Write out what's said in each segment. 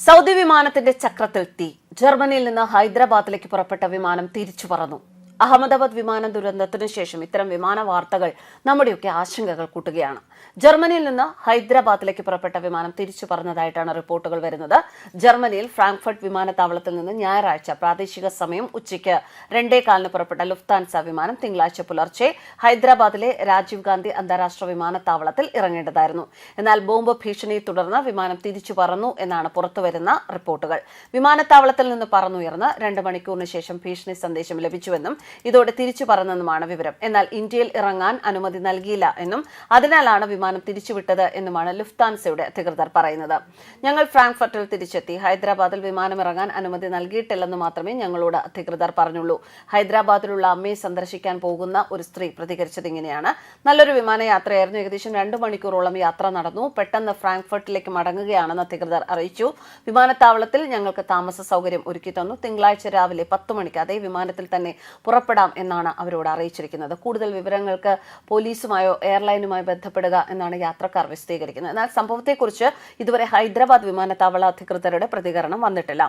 Saudi വിമാനത്തിന്റെ ചക്രത്തിൽ തീ ജർമ്മനിയിൽ നിന്ന് ഹൈദരാബാദിലേക്ക് പുറപ്പെട്ട വിമാനം തിരിച്ചു പറന്നു അഹമ്മദാബാദ് വിമാന ദുരന്തത്തിനു ശേഷം ഇത്തരം വിമാന വാർത്തകൾ നമ്മുടെയൊക്കെ ആശങ്കകൾ കൂട്ടുകയാണ്. ജർമ്മനിയിൽ നിന്ന് ഹൈദരാബാദിലേക്ക് പുറപ്പെട്ട വിമാനം തിരിച്ചു പറഞ്ഞതായിട്ടാണ് റിപ്പോർട്ടുകൾ വരുന്നത്. ജർമ്മനിയിൽ ഫ്രാങ്ക്ഫർട്ട് വിമാനത്താവളത്തിൽ നിന്ന് ഞായറാഴ്ച പ്രാദേശിക സമയം ഉച്ചയ്ക്ക് രണ്ടേ കാലിന് പുറപ്പെട്ട ലുഫ്താൻസ വിമാനം തിങ്കളാഴ്ച പുലർച്ചെ ഹൈദരാബാദിലെ രാജീവ് ഗാന്ധി അന്താരാഷ്ട്ര വിമാനത്താവളത്തിൽ ഇറങ്ങേണ്ടതായിരുന്നു. എന്നാൽ ബോംബ് ഭീഷണിയെ തുടർന്ന് വിമാനം തിരിച്ചു പറന്നു എന്നാണ് പുറത്തുവരുന്ന റിപ്പോർട്ടുകൾ. വിമാനത്താവളത്തിൽ നിന്ന് പറന്നുയർന്ന് രണ്ട് മണിക്കൂറിന് ശേഷം ഭീഷണി സന്ദേശം ലഭിച്ചുവെന്നും ഇതോടെ തിരിച്ചു പറഞ്ഞെന്നുമാണ് വിവരം. എന്നാൽ ഇന്ത്യയിൽ ഇറങ്ങാൻ അനുമതി നൽകിയില്ല എന്നും അതിനാലാണ് വിമാനം തിരിച്ചുവിട്ടത് എന്നുമാണ് ലുഫ്താൻസയുടെ അധികൃതർ പറയുന്നത്. ഞങ്ങൾ ഫ്രാങ്ക്ഫർട്ടിൽ തിരിച്ചെത്തി. ഹൈദരാബാദിൽ വിമാനം ഇറങ്ങാൻ അനുമതി നൽകിയിട്ടില്ലെന്ന് മാത്രമേ ഞങ്ങളോട് അധികൃതർ പറഞ്ഞുള്ളൂ. ഹൈദരാബാദിലുള്ള അമ്മയെ സന്ദർശിക്കാൻ പോകുന്ന ഒരു സ്ത്രീ പ്രതികരിച്ചത് ഇങ്ങനെയാണ്. നല്ലൊരു വിമാനയാത്രയായിരുന്നു ഏകദേശം രണ്ട് മണിക്കൂറോളം യാത്ര നടന്നു. പെട്ടെന്ന് ഫ്രാങ്ക്ഫർട്ടിലേക്ക് മടങ്ങുകയാണെന്ന് അധികൃതർ അറിയിച്ചു. വിമാനത്താവളത്തിൽ ഞങ്ങൾക്ക് താമസ സൗകര്യം ഒരുക്കി തന്നു. തിങ്കളാഴ്ച രാവിലെ പത്ത് മണിക്ക് അതേ വിമാനത്തിൽ തന്നെ പുറപ്പെടാം എന്നാണ് അവരോട് അറിയിച്ചിരിക്കുന്നത്. കൂടുതൽ വിവരങ്ങൾക്ക് പോലീസുമായോ എയർലൈനുമായോ ബന്ധപ്പെടുക എന്നാണ് യാത്രക്കാർ വിശദീകരിക്കുന്നത്. എന്നാൽ സംഭവത്തെക്കുറിച്ച് ഇതുവരെ ഹൈദരാബാദ് വിമാനത്താവള അധികൃതരുടെ പ്രതികരണം വന്നിട്ടില്ല.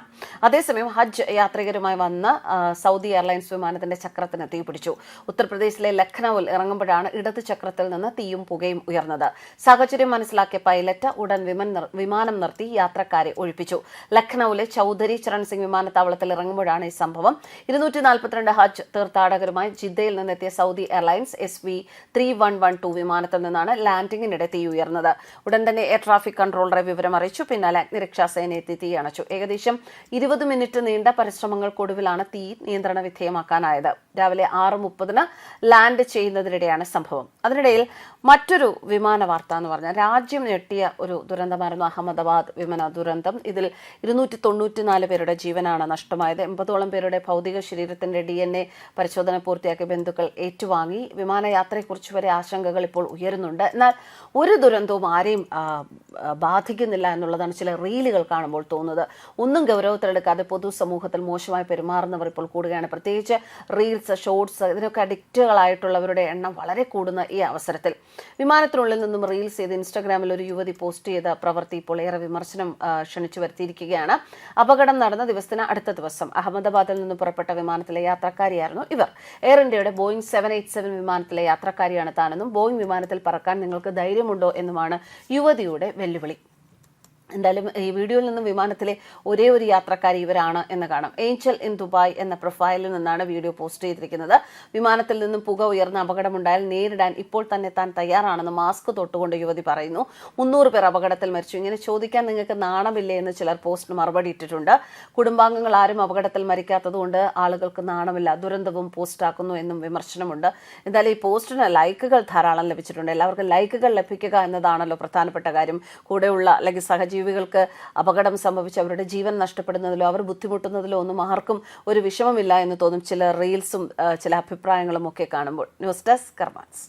അതേസമയം ഹജ്ജ് യാത്രികരുമായി വന്ന് സൗദി എയർലൈൻസ് വിമാനത്തിന്റെ ചക്രത്തിന് തീപിടിച്ചു ഉത്തർപ്രദേശിലെ ലഖ്നൌവിൽ ഇറങ്ങുമ്പോഴാണ് ഇടത് ചക്രത്തിൽ നിന്ന് തീയും പുകയും ഉയർന്നത്. സാഹചര്യം മനസ്സിലാക്കിയ പൈലറ്റ് ഉടൻ വിമാനം നിർത്തി യാത്രക്കാരെ ഒഴിപ്പിച്ചു. ലഖ്നൌവിലെ ചൌധരി ചരൺ സിംഗ് വിമാനത്താവളത്തിൽ ഇറങ്ങുമ്പോഴാണ് ഈ സംഭവം. ഇരുന്നൂറ്റി നാൽപ്പത്തിരണ്ട് ഹജ്ജ് തീർത്ഥാടകരുമായി ജിദ്ദയിൽ നിന്നെത്തിയ Saudi airlines S V three one one two വിമാനത്തിൽ നിന്നാണ് ലാൻഡിംഗിനിടെ തീ ഉയർന്നത്. ഉടൻ തന്നെ എയർ ട്രാഫിക് കൺട്രോളറെ വിവരം അറിയിച്ചു. പിന്നാലെ അഗ്നിരക്ഷാസേന എത്തി തീ അണച്ചു. ഏകദേശം ഇരുപത് മിനിറ്റ് നീണ്ട പരിശ്രമങ്ങൾക്കൊടുവിലാണ് തീ നിയന്ത്രണ വിധേയമാക്കാനായത്. രാവിലെ ആറ് മുപ്പതിന് ലാൻഡ് ചെയ്യുന്നതിനിടെയാണ് സംഭവം. അതിനിടയിൽ മറ്റൊരു വിമാന വാർത്ത എന്ന് പറഞ്ഞാൽ രാജ്യം ഞെട്ടിയ ഒരു ദുരന്തമായിരുന്നു അഹമ്മദാബാദ് വിമാന ദുരന്തം. ഇതിൽ ഇരുന്നൂറ്റി തൊണ്ണൂറ്റിനാല് പേരുടെ ജീവനാണ് നഷ്ടമായത്. എൺപതോളം പേരുടെ ഭൗതിക ശരീരത്തിന്റെ ഡി എൻ എ പരിശോധന പൂർത്തിയാക്കിയ ബന്ധുക്കൾ ഏറ്റുവാങ്ങി. വിമാനയാത്രയെക്കുറിച്ച് വരെ ആശങ്കകൾ ഇപ്പോൾ ഉയരുന്നുണ്ട്. എന്നാൽ ഒരു ദുരന്തവും ആരെയും ബാധിക്കുന്നില്ല എന്നുള്ളതാണ് ചില റീലുകൾ കാണുമ്പോൾ തോന്നുന്നത്. ഒന്നും ഗൗരവത്തിലെടുക്കാതെ പൊതുസമൂഹത്തിൽ മോശമായി പെരുമാറുന്നവർ ഇപ്പോൾ കൂടുകയാണ്. പ്രത്യേകിച്ച് റീൽസ് ഷോർട്സ് ഇതിനൊക്കെ അഡിക്റ്റുകളായിട്ടുള്ളവരുടെ എണ്ണം വളരെ കൂടുന്ന ഈ അവസരത്തിൽ. വിമാനത്തിനുള്ളിൽ നിന്നും റീൽസ് ചെയ്ത് ഇൻസ്റ്റാഗ്രാമിൽ ഒരു യുവതി പോസ്റ്റ് ചെയ്ത പ്രവൃത്തി ഇപ്പോൾ ഏറെ വിമർശനം ക്ഷണിച്ചു വരുത്തിയിരിക്കുകയാണ്. അപകടം നടന്ന ദിവസത്തിന് അടുത്ത ദിവസം അഹമ്മദാബാദിൽ നിന്ന് പുറപ്പെട്ട വിമാനത്തിലെ യാത്രക്കാരിയായിരുന്നു ഇവർ. എയർ ഇന്ത്യയുടെ ബോയിങ് സെവൻ എയ്റ്റ് സെവൻ വിമാനത്തിലെ യാത്രക്കാരിയാണ് താനെന്നും ബോയിങ് വിമാനത്തിൽ പറക്കാൻ നിങ്ങൾക്ക് ധൈര്യമുണ്ടോ എന്നുമാണ് യുവതിയുടെ വെല്ലുവിളി. എന്തായാലും ഈ വീഡിയോയിൽ നിന്നും വിമാനത്തിലെ ഒരേ ഒരു യാത്രക്കാരി ഇവരാണ് എന്ന് കാണാം. ഏഞ്ചൽ ഇൻ ദുബായ് എന്ന പ്രൊഫൈലിൽ നിന്നാണ് വീഡിയോ പോസ്റ്റ് ചെയ്തിരിക്കുന്നത്. വിമാനത്തിൽ നിന്നും പുക ഉയർന്ന അപകടമുണ്ടായാൽ നേരിടാൻ ഇപ്പോൾ തന്നെ താൻ തയ്യാറാണെന്ന് മാസ്ക് തൊട്ടുകൊണ്ട് യുവതി പറയുന്നു. മുന്നൂറ് പേർ അപകടത്തിൽ മരിച്ചു. ഇങ്ങനെ ചോദിക്കാൻ നിങ്ങൾക്ക് നാണമില്ലേ എന്ന് ചിലർ പോസ്റ്റിന് മറുപടി ഇട്ടിട്ടുണ്ട്. കുടുംബാംഗങ്ങൾ ആരും അപകടത്തിൽ മരിക്കാത്തതുകൊണ്ട് ആളുകൾക്ക് നാണമില്ല. ദുരന്തവും പോസ്റ്റാക്കുന്നു എന്നും വിമർശനമുണ്ട്. എന്തായാലും ഈ പോസ്റ്റിന് ലൈക്കുകൾ ധാരാളം ലഭിച്ചിട്ടുണ്ട്. എല്ലാവർക്കും ലൈക്കുകൾ ലഭിക്കുക എന്നതാണല്ലോ പ്രധാനപ്പെട്ട കാര്യം. കൂടെയുള്ള അല്ലെങ്കിൽ സഹജീവികൾക്ക് അപകടം സംഭവിച്ച് അവരുടെ ജീവൻ നഷ്ടപ്പെടുന്നതിലോ അവർ ബുദ്ധിമുട്ടുന്നതിലോ ഒന്നും ആർക്കും ഒരു വിഷമമില്ല എന്ന് തോന്നും ചില റീൽസും ചില അഭിപ്രായങ്ങളും ഒക്കെ കാണുമ്പോൾ. News desk കർമാൻസ്.